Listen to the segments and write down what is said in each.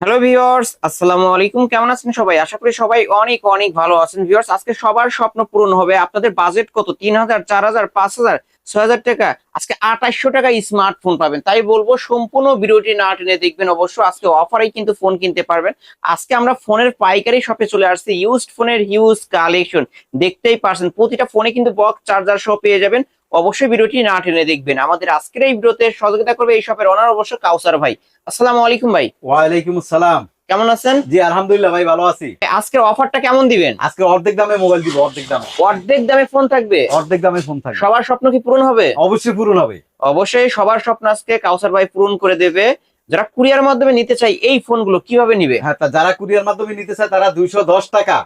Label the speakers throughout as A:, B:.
A: Hello viewers আসসালামু আলাইকুম কেমন আছেন সবাই? আশা করি সবাই অনেক অনেক ভালো আছেন। ভিউয়ার্স আজকে সবার স্বপ্ন পূরণ হবে। আপনাদের বাজেট কত? তিন হাজার চার হাজার পাঁচ হাজার ছয় হাজার টাকা? আজকে আঠাশশো টাকা স্মার্টফোন পাবেন। তাই বলব, সম্পূর্ণ ভিডিওটি না টেনে দেখবেন। অবশ্য আজকে অফারেই কিন্তু ফোন কিনতে পারবেন। আজকে আমরা ফোনের পাইকারি শপে চলে আসছি। ইউজড ফোনের হিউজ কালেকশন দেখতেই পারছেন, প্রতিটা ফোনে কিন্তু বক্স চার্জার সহ পেয়ে যাবেন। অবশ্যই ভিডিওটি না টেনে দেখবেন। আমাদের আজকের এই ভিডিওতে সহযোগিতা করবে এই শপের অনার অবশ্য কাউসার ভাই। আসসালামু আলাইকুম ভাই।
B: ওয়ালাইকুম আসসালাম।
A: কেমন আছেন?
B: জি আলহামদুলিল্লাহ ভাই ভালো আছি।
A: আজকের অফারটা কেমন দিবেন?
B: আজকে অর্ধেক দামে মোবাইল দিব অর্ধেক দামে।
A: অর্ধেক দামে ফোন থাকবে?
B: অর্ধেক দামে ফোন থাকবে।
A: সবার স্বপ্ন কি পূরণ হবে?
B: অবশ্যই পূরণ হবে।
A: অবশ্যই সবার স্বপ্ন আজকে কাউসার ভাই পূরণ করে দেবে। যারা কুরিয়ার মাধ্যমে নিতে চাই এই ফোনগুলো কীভাবে নিবে?
B: হ্যাঁ তা যারা কুরিয়ার মাধ্যমে নিতে চায় তারা দুইশো দশ টাকা।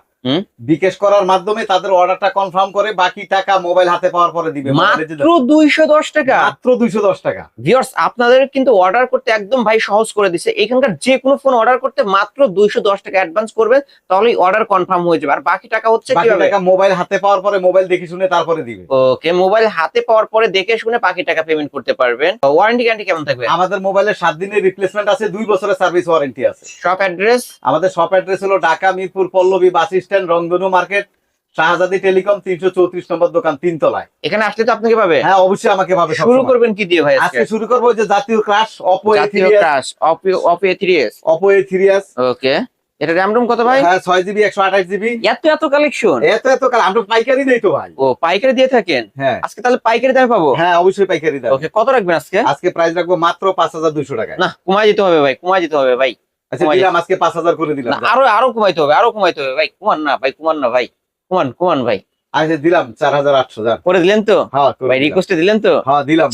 B: বিকাশ করার মাধ্যমে তাদের অর্ডারটা কনফার্ম করে বাকি টাকা মোবাইল হাতে পাওয়ার পরে দিবে।
A: মাত্র দুইশো দশ টাকা?
B: মাত্র দুইশো দশ টাকা।
A: ভিউয়ার্স আপনাদের কিন্তু অর্ডার করতে একদম ভাই সহজ করে দিছে। এখানকার যে কোনো ফোন অর্ডার করতে মাত্র দুইশো দশ টাকা অ্যাডভান্স করবেন তাহলেই অর্ডার কনফার্ম হয়ে যাবে। আর বাকি টাকা হচ্ছে
B: বাকি
A: কীভাবে?
B: টাকা মোবাইল হাতে পাওয়ার পরে মোবাইল দেখে শুনে তারপরে দিবে।
A: ওকে মোবাইল হাতে পাওয়ার পরে দেখে শুনে বাকি টাকা পেমেন্ট করতে পারবেন। ওয়ারেন্টি গ্যারান্টি কেমন থাকবে?
B: আমাদের মোবাইলের সাত দিনের রিপ্লেসমেন্ট আছে দুই বছরের সার্ভিস ওয়ারেন্টি আছে।
A: শপ অ্যাড্রেস
B: আমাদের শপ অ্যাড্রেস হলো Dhaka Mirpur Pallabi bus stand Rongdhonu market Shahjadi telecom তিনশো চৌত্রিশ নম্বর দোকান তিনতলায়।
A: এখানে আসলে তো আপনাকে পাবে
B: হ্যাঁ অবশ্যই আমাকে পাবে
A: শুরু করবেন কি দিয়ে ভাই আজকে?
B: শুরু করব যে জাতীয় crush Oppo
A: crush Oppo A three S
B: Oppo A three S
A: okay এটা র্যাম রোম কত ভাই?
B: হ্যাঁ ছয় জিবি একশো আঠাশ জিবি
A: এত এত কালেকশন
B: এত এত কাল আমরা পাইকারি দেই তো ভাই।
A: ও পাইকারি দিয়ে থাকেন?
B: হ্যাঁ।
A: আজকে তাহলে পাইকারি দামে পাবো
B: হ্যাঁ অবশ্যই পাইকারি দেয়
A: ওকে কত রাখবেন আজকে?
B: আজকে প্রাইস রাখব মাত্র পাঁচ হাজার দুইশো টাকা
A: না কমাই দিতে হবে ভাই কমাই দিতে হবে ভাই।
B: আচ্ছা দিলাম আজকে করে দিলাম।
A: আরও আরও কমাইতে হবে আরও কমাইতে হবে। ভাই কমান না ভাই কমান না ভাই কমান কমান ভাই।
B: আচ্ছা দিলাম
A: করে দিলেন তো?
B: হ্যাঁ
A: ভাই। রিকোয়েস্টে দিলেন তো?
B: হ্যাঁ দিলাম।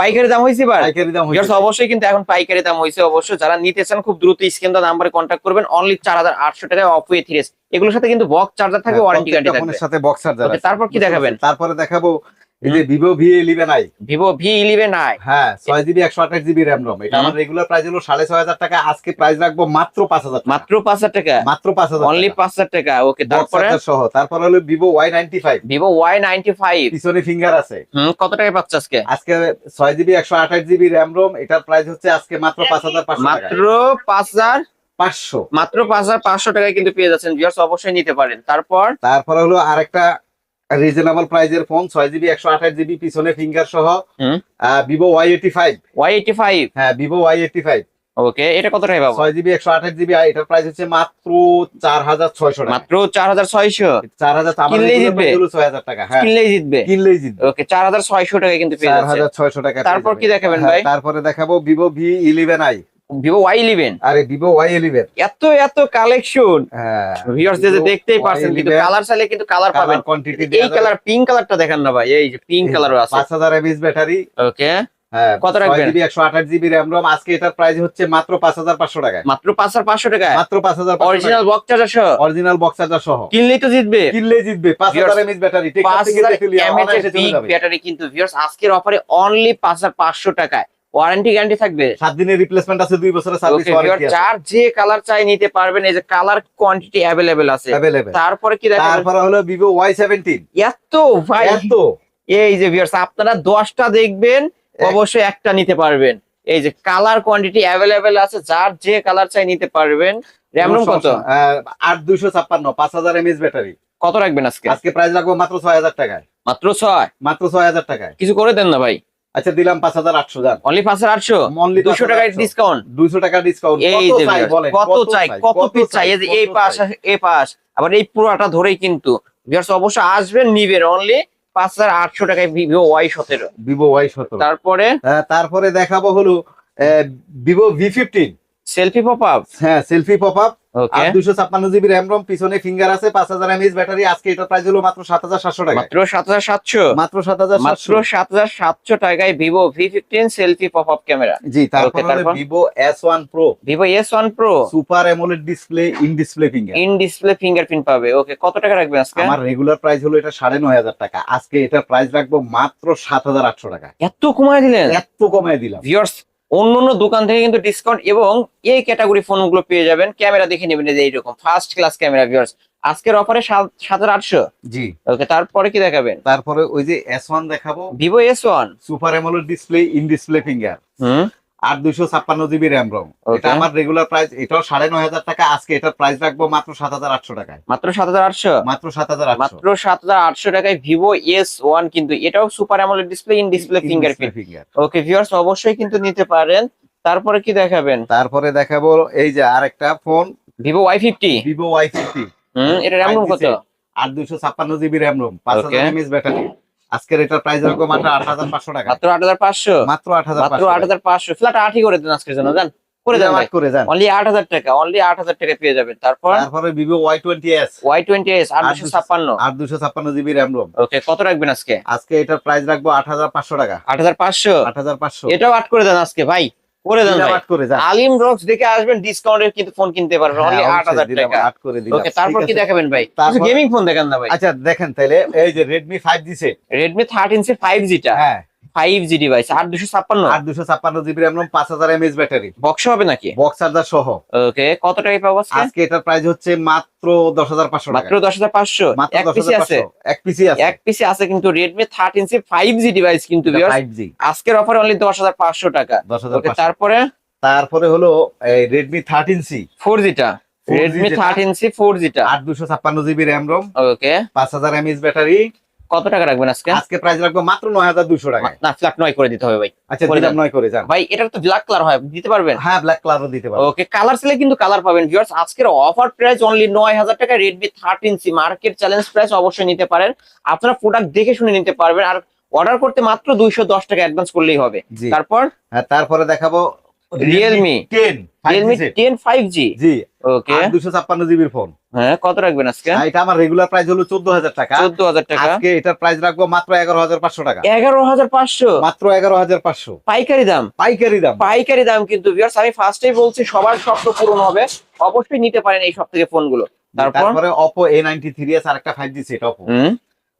A: পাইকারি দাম
B: পাইকারি দাম
A: অবশ্যই কিন্তু এখন পাইকারি দাম অবশ্য যারা নিতে চান খুব দ্রুত স্ক্রিন নাম্বারে কন্ট্যাক্ট করবেন। অনলি চার হাজার আটশো টাকায় অপো এ থ্রি এগুলোর সাথে কিন্তু বক্স চার্জার
B: হ্যাঁ,
A: ওয়ারেন্টি গ্যারান্টি
B: প্রত্যেকটা সাথে বক্স চার্জার
A: তারপর কি দেখাবেন?
B: তারপরে দেখাবো এই যে Vivo V eleven I
A: Vivo V eleven I
B: হ্যাঁ ছয় জিবি একশো আঠাশ জিবি র্যাম রম এটা আমার রেগুলার প্রাইস হলো সাড়ে ছয় হাজার টাকা। আজকে প্রাইস রাখব মাত্র পাঁচ হাজার
A: মাত্র পাঁচ হাজার টাকা?
B: মাত্র পাঁচ হাজার
A: অনলি পাঁচ হাজার টাকা? ওকে
B: তারপরে?
A: তারপরে
B: সহ। তারপর হলো Vivo Y ninety five
A: Vivo Y ninety five
B: পিছনে ফিঙ্গার আছে।
A: কত পাচ্ছে আজকে?
B: আজকে ছয় জিবি একশো আঠাশ জিবি র্যাম রোম এটার প্রাইস হচ্ছে আজকে মাত্র পাঁচ হাজার
A: মাত্র পাঁচ হাজার?
B: পাঁচশো।
A: মাত্র পাঁচ হাজার পাঁচশো টাকায় কিন্তু পেয়ে যাচ্ছেন। ভিউয়ার্স অবশ্যই নিতে পারেন। তারপর?
B: তারপরে হলো আরেকটা রিজনেবল প্রাইজের ফোন ছয় জিবি একশো আঠাশ জিবি পিছনে ফিঙ্গার সহ। Vivo Y eighty five
A: Y eighty five
B: হ্যাঁ Vivo Y eighty five
A: okay এটা কত পাবো?
B: ছয় জিবি একশো আঠাশ জিবি এটার প্রাইস হচ্ছে মাত্র চার হাজার ছয়শো টাকা।
A: মাত্র চার হাজার ছয়শো?
B: চার হাজার
A: কিনলেই জিতবে।
B: ছয় হাজার টাকা হ্যাঁ।
A: কিনলেই জিতবে?
B: কিনলেই জিতবে।
A: ওকে চার হাজার ছয়শো টাকায় কিন্তু পেয়ে
B: চার
A: যাচ্ছে।
B: হাজার ছয়শো টাকা
A: তারপর কি দেখাবেন
B: হ্যাঁ,
A: ভাই?
B: তারপরে দেখাবো Vivo V eleven I
A: Vivo Y eleven
B: আরে ভিভো ওয়াই ইলেভেন
A: এত এত কালেকশন
B: হ্যাঁ
A: ভিউয়ার্স যে দেখতেই পারছেন কিন্তু কালার চাইলে কিন্তু কালার পাবেন।
B: কোয়ান্টিটি
A: এই কালার পিঙ্ক কালারটা দেখান না ভাই এই যে পিঙ্ক কালারও আছে।
B: পাঁচ হাজার এমএস ব্যাটারি
A: ওকে কত রাখবেন?
B: একশো আঠাশ জিবি র্যাম রোম আজকে এটার প্রাইস হচ্ছে মাত্র পাঁচ হাজার পাঁচশো টাকা
A: মাত্র পাঁচ হাজার পাঁচশো টাকা
B: মাত্র পাঁচ হাজার
A: অরিজিনাল বক্স চার্জার সহ?
B: অরিজিনাল বক্স চার্জার সহ।
A: কিনলেই তো জিতবে।
B: কিনলেই জিতবে। পাঁচ হাজার এমএস ব্যাটারি
A: পাঁচ হাজার এমএচ
B: যাবে।
A: ব্যাটারি কিন্তু ভিউয়ার্স আজকের অফারে অনলি পাঁচ হাজার পাঁচশো টাকায়। ওয়ারেন্টি গ্যারান্টি থাকবে।
B: সাত দিনের রিপ্লেসমেন্ট আছে দুই বছরের সার্ভিস ওয়ারেন্টি আছে।
A: যার যে কালার চাই নিতে পারবেন এই যে কালার কোয়ান্টিটি অ্যাভেলেবেল আছে। তারপরে কি দেখাবেন
B: তারপরে হলো ওয়াই সেভেন্টিন
A: এত ভাই।
B: এত।
A: এই যে ভিউয়ার্স আপনারা দশটা দেখবেন অবশ্যই একটা নিতে পারবেন। এই যে কালার কোয়ান্টিটি অ্যাভেলেবেল আছে যার যে কালার চাই নিতে পারবেন। র্যাম রোম কত?
B: আহ, আট দুইশো ছাপ্পান্ন পাঁচ হাজার এমএস ব্যাটারি
A: কত রাখবেন আজকে?
B: আজকে প্রাইস রাখব মাত্র ছয় হাজার টাকায়।
A: মাত্র ছয়?
B: মাত্র ছয় হাজার টাকায়।
A: কিছু করে দেন না ভাই।
B: আচ্ছা দিলাম পাঁচ হাজার আটশো যান।
A: অনলি পাঁচ হাজার আটশো?
B: অনলি
A: দুশো টাকা ডিসকাউন্ট
B: দুইশো টাকা ডিসকাউন্ট
A: কত চাই বলেন কত চাই কত পিস চাই? এই যে এই পাশ এই পাশ। আবার এই পুরোটা ধরেই কিন্তু ভিউয়ার্স অবশ্যই আসবেন নিবেন অনলি পাঁচ হাজার আটশো টাকায় ভিভো ওয়াই সতেরো।
B: ভিভো ওয়াই সতেরো।
A: তারপরে?
B: তারপরে দেখাবো হলো Vivo V fifteen
A: selfie pop up
B: হ্যাঁ সেলফি পপ আপ আর দুশো ছাপ্পান্ন জিবি র্যাম রম পিছনে ফিঙ্গার আছে ব্যাটারি। আজকে এটা প্রাইস হলো মাত্র টাকা
A: মাত্র
B: মাত্র
A: মাত্র টাকায় সেলফি ক্যামেরা
B: জি তারপর super AMOLED display in display finger
A: in display fingerprint পাবে। ওকে কত টাকা রাখবেন আজকে?
B: আমার রেগুলার প্রাইস হলো এটা সাড়ে নয় হাজার টাকা। আজকে এটা প্রাইস রাখব মাত্র সাত হাজার আটশো টাকা।
A: এত কমায় দিলেন?
B: এত কমায় দিলাম।
A: ভিউয়ার্স অন্য অন্য দোকান থেকে কিন্তু ডিসকাউন্ট এবং এই ক্যাটাগরি ফোনগুলো পেয়ে যাবেন। ক্যামেরা দেখে নেবেন যে এইরকম। ফার্স্ট ক্লাস ক্যামেরা ভিউয়ার্স আজকের অফারে সাত হাজার আটশো।
B: জি।
A: ওকে তারপরে কি দেখাবেন?
B: তারপরে ওই যে এস ওয়ান দেখাবো।
A: Vivo S one
B: super AMOLED display in display finger
A: হুম।
B: আট দুইশো ছাপ্পান্ন জিবি র্যাম রম। এটা আমার রেগুলার প্রাইস এটাও সাড়ে নয় হাজার টাকা। আজকে এটার প্রাইস রাখব মাত্র সাত হাজার আটশো টাকায়।
A: মাত্র সাত হাজার আটশো?
B: মাত্র সাত হাজার আটশো।
A: মাত্র সাত হাজার আটশো টাকায় ভিভো এস ওয়ান কিন্তু এটাও super AMOLED display in display fingerprint
B: finger
A: okay viewers অবশ্যই কিন্তু নিতে পারেন। তারপরে কি দেখাবেন?
B: তারপরে দেখাবো এই যে আরেকটা phone
A: Vivo Y fifty
B: Vivo Y fifty
A: হুম এটা র্যাম রুম কত?
B: আট দুইশো ছাপ্পান্ন জিবি র্যাম রোম। পাঁচ. হাজার এমএস ব্যাটারি আজকের এটার প্রাইস রাখব মাত্র আট হাজার পাঁচশো টাকা।
A: মাত্র আট হাজার পাঁচশো?
B: মাত্র আট হাজার
A: মাত্র আট হাজার পাঁচশো। ফ্ল্যাট আটই করে দেন আজকের জন্য জান? করে দেন
B: করে যান
A: অনলি আট হাজার টাকা অনলি আট হাজার টাকা পেয়ে যাবেন। তারপর?
B: তারপরে
A: দুশো- ছাপ্পান্ন।
B: আট দুশো ছাপ্পান্ন জিবি র্যাম রোম
A: ওকে কত রাখবেন আজকে?
B: আজকে এটার প্রাইস রাখব আট হাজার পাঁচশো টাকা।
A: আট হাজার পাঁচশো?
B: আট হাজার পাঁচশো।
A: এটাও আট করে দেন আজকে ভাই। করে দেন
B: করে
A: আলিম রক্স দেখে আসবেন ডিসকাউন্টে কিন্তু ফোন কিনতে পারবেন। অনলি
B: হ্যাঁ,
A: আট হাজার
B: অবশ্যই দিলাম,
A: টাকা।
B: আট করে দিলাম।
A: ওকে তারপর কি দেখাবেন ভাই? গেমিং ফোন দেখান না ভাই।
B: আচ্ছা দেখেন তাহলে এই যে five G set
A: Redmi thirteen C five জিটা
B: হ্যাঁ।
A: ফাইভ জি ডিভাইস আট দুশো ছাপ্পান্ন?
B: আট দুশো ছাপ্পান্ন জিবি র্যাম পাঁচ হাজার এমএস ব্যাটারি।
A: বক্স হবে নাকি?
B: বক্স চার্জার সহ।
A: ওকে কত পাবো আজকে?
B: এটার প্রাইস হচ্ছে মাত্র দশ হাজার পাঁচশো
A: মাত্র দশ হাজার পাঁচশো? এক পিসি আছে
B: পাঁচশো। এক পিসি আছে।
A: এক পিসি আছে কিন্তু রেডমি ফাইভ জি ডিভাইস কিন্তু আজকের অফার অনলি দশ হাজার পাঁচশো টাকা।
B: দশ হাজার
A: তারপরে?
B: তারপরে হলো রেডমি থার্টিন সি
A: ফোর জিটা
B: 4G
A: Redmi. Thirteen C four জিটা
B: আট দুশো ছাপ্পান্ন জিবি র্যাম রোম
A: ওকে
B: পাঁচ হাজার এমএস ব্যাটারি।
A: কত টাকা রাখবেন আজকে?
B: আজকে প্রাইস রাখব মাত্র নয় হাজার দুশো টাকা
A: না ফ্ল্যাট নয় করে দিতে হবে ভাই।
B: আচ্ছা
A: করে
B: নয় করে যান।
A: ভাই এটা তো ব্ল্যাক কালার হয় দিতে পারবেন?
B: হ্যাঁ ব্ল্যাক কালারও দিতে পারব
A: ওকে কালার সেলে কিন্তু কালার পাবেন ভিউয়ার্স আজকের অফার প্রাইস অনলি নয় হাজার টাকা Redmi thirteen C market challenge price অবশ্যই নিতে পারেন। আপনারা প্রোডাক্ট দেখে শুনে নিতে পারবেন। আর অর্ডার করতে মাত্র দুইশো দশ টাকা অ্যাডভান্স করলেই হবে। তারপর?
B: হ্যাঁ তারপরে দেখাবো
A: Realme
B: ten
A: Realme ten five G.
B: G
A: okay
B: দুশো ছাপ্পান্ন জিবির ফোন
A: হ্যাঁ কত রাখবেন আজকে?
B: এটা আমার রেগুলার প্রাইস হলো চোদ্দ হাজার টাকা।
A: চোদ্দ হাজার টাকা?
B: আজকে এটার প্রাইস রাখব মাত্র এগারো হাজার পাঁচশো টাকা।
A: এগারো হাজার পাঁচশো?
B: মাত্র এগারো হাজার পাঁচশো।
A: পাইকারি দাম?
B: পাইকারি দাম।
A: পাইকারি দাম কিন্তু ভিউয়ার্স আমি ফার্স্টেই বলছি সবার স্বপ্ন পূরণ হবে। অবশ্যই নিতে পারেন এই সব থেকে ফোনগুলো তারপর?
B: তারপরে? Oppo A ninety three S আর একটা ফাইভ জি সেট অপো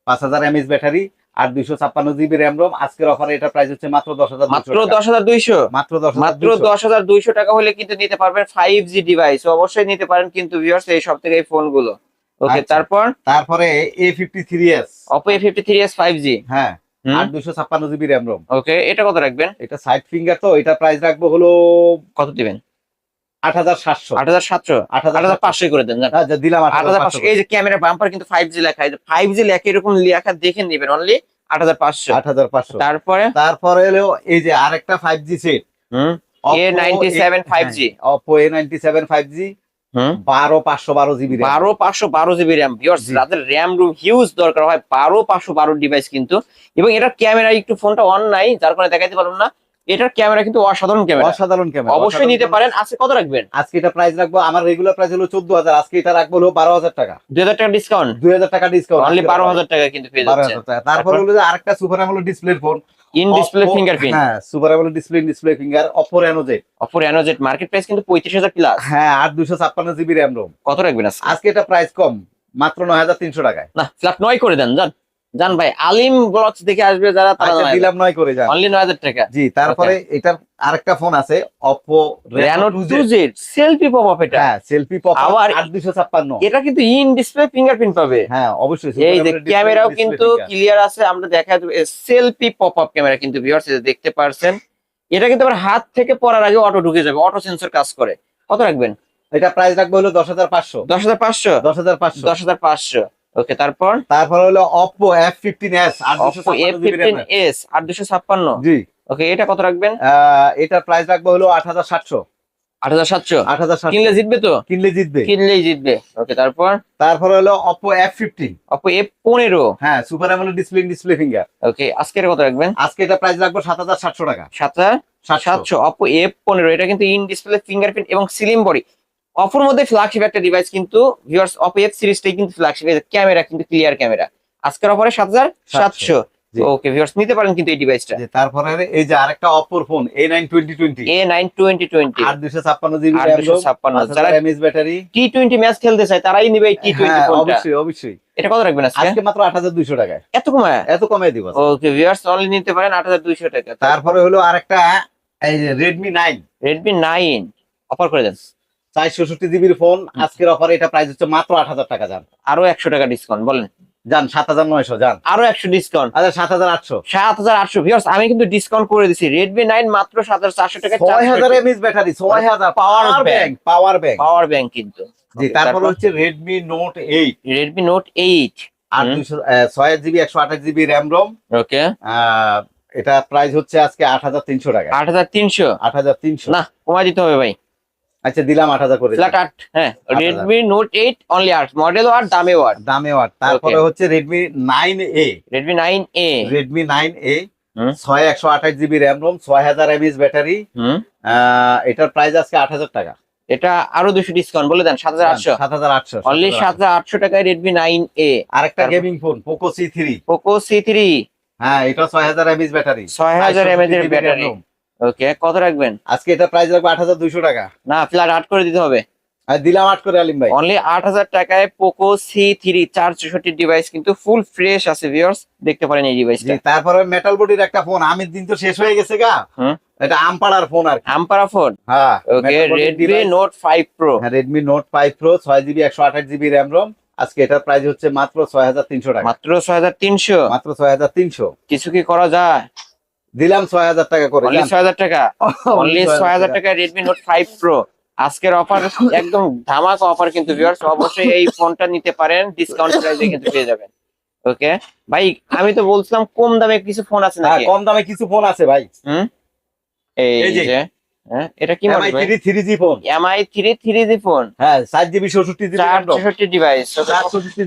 B: পাঁচ হাজার এমএস ব্যাটারি আর দুইশো ছাপ্পান্ন জিবি র্যাম রোম। আজকের অফারে এটা প্রাইস হচ্ছে মাত্র দশ হাজার
A: মাত্র দশ হাজার দুইশো?
B: মাত্র দশ
A: মাত্র দশ হাজার দুইশো টাকা হলে কিন্তু নিতে পারবেন ফাইভ জি ডিভাইস অবশ্যই নিতে পারেন কিন্তু ভিউয়ার্স এই সব থেকে এই ফোনগুলো ওকে
B: আচ্ছা।
A: তারপর?
B: তারপরে A fifty three S
A: Oppo A fifty three S five G
B: হ্যাঁ। আর দুইশো ছাপ্পান্ন জিবি র্যাম রোম।
A: ওকে এটা কত রাখবেন?
B: এটা সাইড ফিঙ্গার তো এটা প্রাইস রাখব হলো
A: কত দিবেন?
B: আট হাজার সাতশো।
A: আট হাজার সাতশো?
B: আট
A: হাজার পাঁচশো করে দেন
B: আচ্ছা দিলাম
A: আট হাজার পাঁচশো। এই যে ক্যামেরা বাম্পার কিন্তু ফাইভ জি লেখা ফাইভ জি লেখা এরকম লেখা দেখে নেবেন অনলি আট হাজার পাঁচশো।
B: আট হাজার পাঁচশো।
A: তারপরে?
B: এই যে আরেকটা ফাইভ জি সেট
A: হুম? A97 5G
B: Oppo A ninety seven five G
A: হুম?
B: বারো পাঁচশো বারো জিবি
A: বারো পাঁচশো বারো জিবি র্যাম যাদের র্যাম রুম হিউজ দরকার হয় বারো পাঁচশো বারো ডিভাইস কিন্তু। এবং এটার ক্যামেরা একটু ফোনটা অন নাই যার কারণে দেখাইতে পারলাম না। এটার ক্যামেরা কিন্তু অসাধারণ ক্যামেরা।
B: অসাধারণ ক্যামেরা
A: অবশ্যই নিতে পারেন। আজকে কত রাখবেন?
B: আজকে এটা প্রাইস রাখব আমার রেগুলার প্রাইস হলো চোদ্দ হাজার আজকে এটা রাখব হলো বারো হাজার টাকা।
A: দুই হাজার টাকা ডিসকাউন্ট
B: দুই হাজার টাকা ডিসকাউন্ট
A: অনলি বারো হাজার টাকা কিন্তু পেয়ে যাচ্ছে
B: তারপর হলো যে আরেকটা super AMOLED display phone
A: in display fingerprint
B: হ্যাঁ super AMOLED display display finger Oppo Reno Z
A: Oppo Reno Z market price কিন্তু পঁয়ত্রিশ হাজার প্লাস
B: হ্যাঁ দুশো ছাপ্পান্ন জিবি র্যাম রোম
A: কত রাখবেন আজকে?
B: এটা প্রাইস কম মাত্র নয় হাজার তিনশো টাকায়।
A: না ফ্ল্যাট নয় করে দেন জান। জান ভাই আলিম ব্লগস দেখে আসবে যারা তারা
B: আচ্ছা, দিলাম নয় করে যান
A: অনলি 9000 টাকা।
B: জি তারপরে এটার আরেকটা ফোন আছে
A: Oppo Reno 2Z selfie popup এটা।
B: হ্যাঁ সেলফি পপআপ
A: আবার
B: 8256
A: এটা কিন্তু ইন ডিসপ্লে ফিঙ্গারপ্রিন্ট পাবে।
B: হ্যাঁ অবশ্যই
A: এই যে ক্যামেরাও কিন্তু ক্লিয়ার আছে আমরা দেখা যাবে সেলফি পপআপ ক্যামেরা কিন্তু ভিউয়ার্স দেখতে পারছেন। এটা কিন্তু আবার হাত থেকে পড়ার আগে অটো ঢুকে যাবে অটো সেন্সর কাজ করে। কত রাখবেন?
B: এটা প্রাইস রাখব হলো 10500 10500
A: 10500 10500 10500 ওকে তারপর?
B: তারপর হলো
A: Oppo
B: ছাপ্পান্ন জিবি
A: A15 আট দুশো ছাপ্পান্ন?
B: জি।
A: ওকে এটা কত রাখবেন?
B: এটার প্রাইস রাখব হলো আট হাজার সাতশো।
A: আট হাজার সাতশো?
B: আট হাজার সাতশো।
A: কিনলে জিতবে তো?
B: কিনলে জিতবে।
A: কিনলেই জিতবে। ওকে তারপর?
B: তারপর হলো ফিফটিন
A: অপো এফ পনেরো।
B: হ্যাঁ super AMOLED display display finger
A: okay আজকের কত রাখবেন?
B: আজকে এটা প্রাইস রাখব সাত হাজার সাতশো টাকা।
A: সাত হাজার
B: সাতশো।
A: সাতশো এফ পনেরো। এটা কিন্তু ইন ডিসপ্লে ফিঙ্গারপ্রিন্ট এবং সিলিম বডি অপোর মধ্যে ফ্ল্যাগশিপ একটা ডিভাইস কিন্তু ভিউয়ার্স অপো এফ সিরিজটাই কিন্তু ফ্ল্যাগশিপ ক্যামেরা কিন্তু ক্লিয়ার ক্যামেরা আজকের অফারে সাত হাজার সাতশো। ওকে ভিউয়ার্স নিতে পারেন কিন্তু এই ডিভাইসটা
B: তারপরে এই যে আরেকটা অপোর phone A nine twenty twenty
A: A nine twenty twenty
B: আট দুশো ছাপ্পান্ন জিবি
A: আট
B: র্যাম
A: দুশো ছাপ্পান্ন যারা
B: এমএস ব্যাটারি।
A: টি টোয়েন্টি ম্যাচ খেলতে চায় তারাই নিবে এই টি টোয়েন্টি
B: হ্যাঁ
A: ফোনটা
B: অবশ্যই অবশ্যই।
A: এটা কত রাখবেন আজকে?
B: আজকে মাত্র আট হাজার দুইশো টাকায়।
A: এত কমায়?
B: এত কমে দিব।
A: ওকে ভিউয়ার্স অনলি নিতে পারেন আট হাজার দুইশো টাকা।
B: তারপরে হলো আরেকটা এই যে Redmi nine
A: Redmi nine offer করে দেন।
B: চারশোষট্টি জিবির ফোন আজকের অফারে এটা প্রাইস হচ্ছে মাত্র আট হাজার টাকা যান।
A: আরও একশো টাকা ডিসকাউন্ট বলেন।
B: যান সাত হাজার নয়শো যান।
A: আরও একশো ডিসকাউন্ট
B: আচ্ছা সাত হাজার আটশো।
A: সাত হাজার আটশো। আমি কিন্তু ডিসকাউন্ট করে দিছি। রেডমি নাইন মাত্র সাত হাজার চারশো টাকা
B: ছয় হাজার এমএস ব্যাটারি ছয় হাজার power. Bank power bank
A: power bank কিন্তু।
B: জি তারপর হচ্ছে Redmi note eight
A: Redmi note eight
B: আর। ছয় জিবি একশো আঠাশ জিবি র্যাম রোম
A: ওকে
B: এটা প্রাইস হচ্ছে আজকে আট হাজার তিনশো টাকা।
A: আট হাজার তিনশো?
B: আট হাজার তিনশো।
A: না কমাই দিতে হবে ভাই।
B: আচ্ছা দিলাম আট হাজার করে
A: ফ্ল্যাট আট হ্যাঁ
B: 8,000
A: রেডমি নোট এইট অনলি আট মডেলও আট দামেও আট।
B: দামে ওয়াট তারপরে হচ্ছে এ
A: রেডমি নাইন এ হুম।
B: ছয় একশো আঠাশ জিবি র্যাম রোম ছয় হাজার এমএস ব্যাটারি
A: হুম।
B: এটার প্রাইস আজকে আট হাজার টাকা।
A: এটা আরও দুশো ডিসকাউন্ট বলে দেন সাত হাজার আটশো।
B: সাত হাজার আটশো
A: অনলি সাত হাজার আটশো টাকায় রেডমি নাইন এ
B: আরেকটা gaming phone Poco C three
A: Poco C three
B: হ্যাঁ এটা ছয় হাজার এমএস ব্যাটারি
A: ছয় হাজার এর ব্যাটারি ওকে কত রাখবেন?
B: আজকে এটা প্রাইস রাখব আট হাজার দুইশো টাকা।
A: না ফ্ল্যাট আট করে দিতে হবে।
B: আর দিলাম আট করে আলিম ভাই।
A: অনলি আট হাজার টাকায় পোকো সি থ্রি চার চৌষট্টি ডিভাইস কিন্তু ফুল ফ্রেশ আছে ভিউয়ার্স দেখতে পারেন এই
B: জি
A: ডিভাইসটা
B: তারপরে মেটাল বডির একটা ফোন আমির দিন তো শেষ হয়ে গেছে গা। এটা আমপাড়ার ফোন আর কি।
A: আম্পারা ফোন
B: হ্যাঁ
A: okay Redmi note five pro
B: Redmi note five pro ছয় জিবি একশো আঠাশ জিবি র্যাম রোম আজকে এটার প্রাইস হচ্ছে মাত্র ছয় হাজার তিনশো টাকা।
A: মাত্র ছয় হাজার তিনশো?
B: মাত্র ছয় হাজার তিনশো।
A: কিছু কি করা যায়?
B: দিলাম ছয় হাজার টাকা করে
A: ছয় হাজার টাকা? অনলি ছয় হাজার টাকা। রেডমি নোট ফাইভ প্রো আজকের অফার একদম ধামাকা অফার কিন্তু ভিউয়ার্স অবশ্যই এই ফোনটা নিতে পারেন ডিসকাউন্ট প্রাইসে কিন্তু পেয়ে যাবেন। ওকে ভাই আমি তো বলছিলাম কম দামে কিছু ফোন আছে না
B: কম দামে কিছু ফোন আছে ভাই।
A: হুম? এই
B: যে।
A: হ্যাঁ এটা কি
B: ফোন
A: ফোন
B: হ্যাঁ সাত জিবি ষষট্টি জিবি
A: চার চৌষট্টি ডিভাইস
B: চার ষষট্টি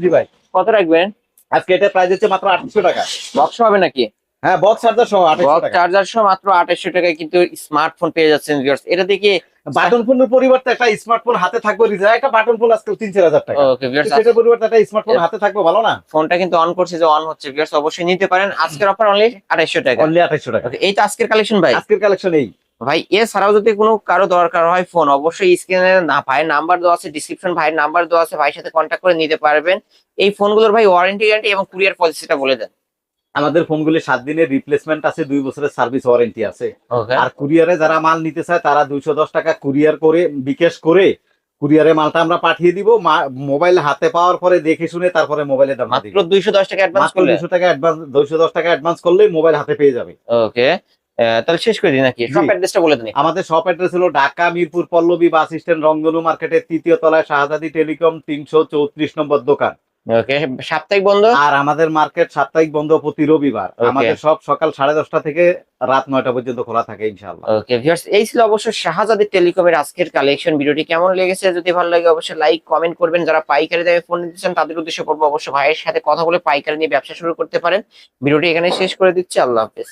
A: কত রাখবেন?
B: আজকে এটা প্রাইস হচ্ছে মাত্র আটশো টাকা।
A: বক্স হবে নাকি?
B: হ্যাঁ বক্স চার্জার সহ
A: বক্স
B: টাকা।
A: চার্জার সহ মাত্র আঠাশশো টাকায় কিন্তু স্মার্টফোন পেয়ে যাচ্ছেন ভিউয়ার্স এটা দেখে
B: বাটন ফোনের পরিবর্তে একটা স্মার্টফোন হাতে থাকবে রিজার্ভ একটা বাটন ফোন আজকে তিন চার টাকা।
A: ওকে ভিউয়ার্স
B: সেটার পরিবর্তে একটা স্মার্টফোন হাতে থাকবে ভালো না?
A: ফোনটা কিন্তু অন করছে যে অন হচ্ছে ভিউয়ার্স অবশ্যই নিতে পারেন। আজকের অফার অনলি আঠাইশশো টাকা।
B: অনলি আঠাশশো টাকা।
A: Okay, এই তো আজকের কালেকশন ভাই।
B: আজকের কালেকশন এই।
A: ভাই এছাড়াও যদি কোনো কারও দরকার হয় ফোন অবশ্যই স্ক্রিনে না ভাইয়ের নাম্বার দেওয়া আছে ডিসক্রিপশন ভাইয়ের নাম্বার দেওয়া আছে ভাইয়ের সাথে কন্ট্যাক্ট করে নিতে পারবেন। এই ফোনগুলোর ভাই ওয়ারেন্টি গ্যারান্টি এবং কুরিয়ার পলিসিটা বলে দেন।
B: আমাদের ফোনগুলি সাত দিনের রিপ্লেসমেন্ট আছে দুই বছরের সার্ভিস ওয়ারেন্টি আছে। আর কুরিয়ারে যারা মাল নিতে চায় তারা দুইশো দশ টাকা কুরিয়ার করে বিকাশ করে কুরিয়ারে মালটা আমরা পাঠিয়ে দিব। মোবাইল হাতে পাওয়ার পরে দেখে শুনে তারপরে মোবাইলের দাম
A: মাত্র দুইশো দশ টাকা অ্যাডভান্স করলে?
B: দুশো টাকা অ্যাডভান্স দুশো দশ টাকা অ্যাডভান্স করলেই মোবাইল হাতে পেয়ে যাবে।
A: ওকে তাহলে শেষ করে দিই নাকি। সব অ্যাড্রেসটা বলে দিন।
B: আমাদের শপ অ্যাড্রেস হলো ঢাকা মিরপুর পল্লবী বাস স্ট্যান্ড রংধনু মার্কেটের তৃতীয় তলায় শাহজাদি টেলিকম তিনশো চৌত্রিশ নম্বর দোকান।
A: ওকে সাপ্তাহিক বন্ধ?
B: আর আমাদের মার্কেট সাপ্তাহিক বন্ধ প্রতি রবিবার। আমাদের সব সকাল সাড়ে দশটা থেকে রাত নয়টা পর্যন্ত খোলা থাকে ইনশাল্লাহ
A: ওকে ভিউয়ার্স এই ছিল অবশ্য শাহজাদি টেলিকমের আজকের কালেকশন ভিডিওটি কেমন লেগেছে যদি ভালো লাগে অবশ্যই লাইক কমেন্ট করবেন। যারা পাইকারি দামে ফোন চান তাদের উদ্দেশ্যে করব অবশ্যই ভাইয়ের সাথে কথা বলে পাইকারি নিয়ে ব্যবসা শুরু করতে পারেন। ভিডিওটি এখানে শেষ করে দিচ্ছি আল্লাহ হাফেজ।